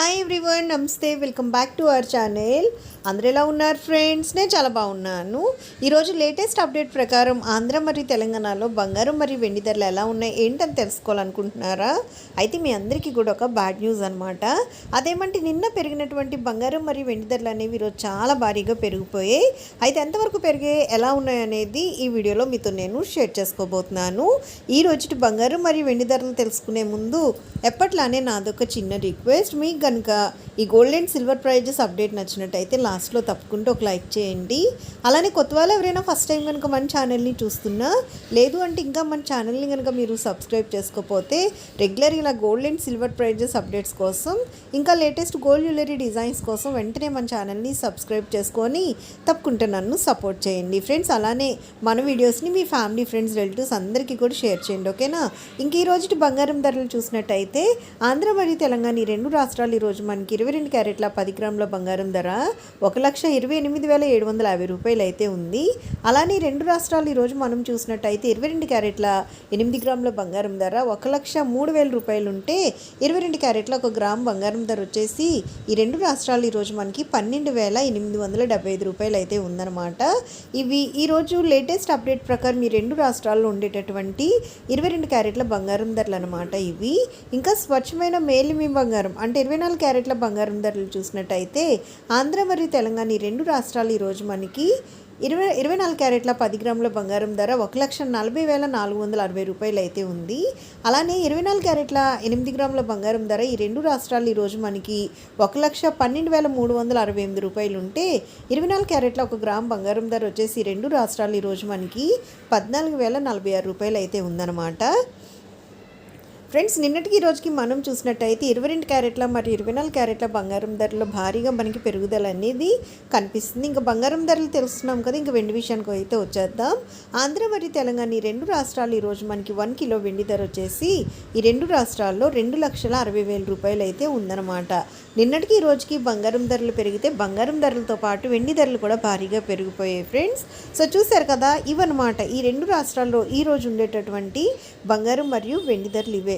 Hi everyone namaste. Welcome back to our channel అందరూ ఎలా ఉన్నారు ఫ్రెండ్స్ నేను చాలా బాగున్నాను. ఈరోజు లేటెస్ట్ అప్డేట్ ప్రకారం ఆంధ్ర మరియు తెలంగాణలో బంగారం మరియు వెండి ధరలు ఎలా ఉన్నాయి ఏంటని తెలుసుకోవాలనుకుంటున్నారా? అయితే మీ అందరికీ కూడా ఒక బ్యాడ్ న్యూస్ అనమాట అదేమంటే నిన్న పెరిగినటువంటి బంగారం మరియు వెండి ధరలు అనేవి ఈరోజు చాలా భారీగా పెరిగిపోయాయి. అయితే ఎంతవరకు పెరిగాయి ఎలా ఉన్నాయి అనేది ఈ వీడియోలో మీతో నేను షేర్ చేసుకోబోతున్నాను. ఈ రోజు బంగారం మరియు వెండి ధరలు తెలుసుకునే ముందు ఎప్పట్లానే నాదొక చిన్న రిక్వెస్ట్ మీకు కనుక ఈ gold and silver prices update నచ్చినట్టయితే లాస్ట్లో తప్పుకుంటూ ఒక లైక్ చేయండి. అలానే కొత్త వాళ్ళు ఎవరైనా ఫస్ట్ టైం కనుక మన ఛానల్ని చూస్తున్నా లేదు అంటే ఇంకా మన ఛానల్ని కనుక మీరు సబ్స్క్రైబ్ చేసుకోకపోతే రెగ్యులర్ ఇలా gold and silver prices updates కోసం ఇంకా లేటెస్ట్ గోల్డ్ జ్యువెలరీ డిజైన్స్ కోసం వెంటనే మన ఛానల్ని సబ్స్క్రైబ్ చేసుకొని తప్పకుండా నన్ను సపోర్ట్ చేయండి. ఫ్రెండ్స్ అలానే మన వీడియోస్ని మీ ఫ్యామిలీ ఫ్రెండ్స్ రిలేటివ్స్ అందరికీ కూడా షేర్ చేయండి ఓకేనా ఇంక ఈ రోజు బంగారం ధరలు చూసినట్టయితే ఆంధ్ర మరియు తెలంగాణ ఈ రెండు రాష్ట్రాలు ఈరోజు మనకి ఇరవై రెండు క్యారెట్ల పది గ్రాముల బంగారం ధర ఒక లక్ష ఇరవై ఎనిమిది వేల ఏడు వందల యాభై రూపాయలు అయితే ఉంది. అలానే రెండు రాష్ట్రాలు ఈరోజు మనం చూసినట్టయితే ఇరవై రెండు క్యారెట్ల ఎనిమిది గ్రాముల బంగారం ధర ఒక లక్ష మూడు వేల రూపాయలు ఉంటే ఇరవై రెండు క్యారెట్ల ఒక గ్రామ్ బంగారం ధర వచ్చేసి ఈ రెండు రాష్ట్రాలు ఈరోజు మనకి పన్నెండు వేల ఎనిమిది వందల డెబ్బై ఐదు రూపాయలు అయితే ఉందన్నమాట. ఇవి ఈరోజు లేటెస్ట్ అప్డేట్ ప్రకారం ఈ రెండు రాష్ట్రాల్లో ఉండేటటువంటి ఇరవై రెండు క్యారెట్ల బంగారం ధరలు అనమాట ఇవి. ఇంకా స్వచ్ఛమైన మేలిమి బంగారం అంటే ఇరవై పద్నాలుగు క్యారెట్ల బంగారం ధరలు చూసినట్టయితే ఆంధ్ర మరియు తెలంగాణ ఈ రెండు రాష్ట్రాలు ఈరోజు మనకి ఇరవై ఇరవై నాలుగు క్యారెట్ల పది గ్రాముల బంగారం ధర ఒక లక్ష నలభై వేల నాలుగు వందల అరవై రూపాయలు అయితే ఉంది. అలానే ఇరవై నాలుగు క్యారెట్ల ఎనిమిది గ్రాముల బంగారం ధర ఈ రెండు రాష్ట్రాలు ఈరోజు మనకి ఒక లక్ష పన్నెండు వేల మూడు వందల అరవై ఎనిమిది రూపాయలు ఉంటే ఇరవై నాలుగు క్యారెట్ల ఒక గ్రామ్ బంగారం ధర వచ్చేసి ఈ రెండు రాష్ట్రాలు ఈరోజు మనకి పద్నాలుగు వేల నలభై ఆరు రూపాయలు అయితే ఉందన్నమాట. ఫ్రెండ్స్ నిన్నటికి ఈ రోజుకి మనం చూసినట్టయితే ఇరవై రెండు క్యారెట్ల మరియు ఇరవై నాలుగు క్యారెట్ల బంగారం ధరలు భారీగా మనకి పెరుగుదల అనేది కనిపిస్తుంది. ఇంకా బంగారం ధరలు తెలుస్తున్నాం కదా ఇంకా వెండి విషయానికి అయితే వచ్చేద్దాం. ఆంధ్ర మరియు తెలంగాణ ఈ రెండు రాష్ట్రాలు ఈరోజు మనకి వన్ కిలో వెండి ధర వచ్చేసి ఈ రెండు రాష్ట్రాల్లో రెండు లక్షల అరవై వేల రూపాయలు అయితే ఉందన్నమాట. నిన్నటికి ఈ రోజుకి బంగారం ధరలు పెరిగితే బంగారం ధరలతో పాటు వెండి ధరలు కూడా భారీగా పెరిగిపోయాయి ఫ్రెండ్స్. సో చూశారు కదా ఇవన్నమాట ఈ రెండు రాష్ట్రాల్లో ఈ రోజు ఉండేటటువంటి బంగారం మరియు వెండి ధరలు ఇవే.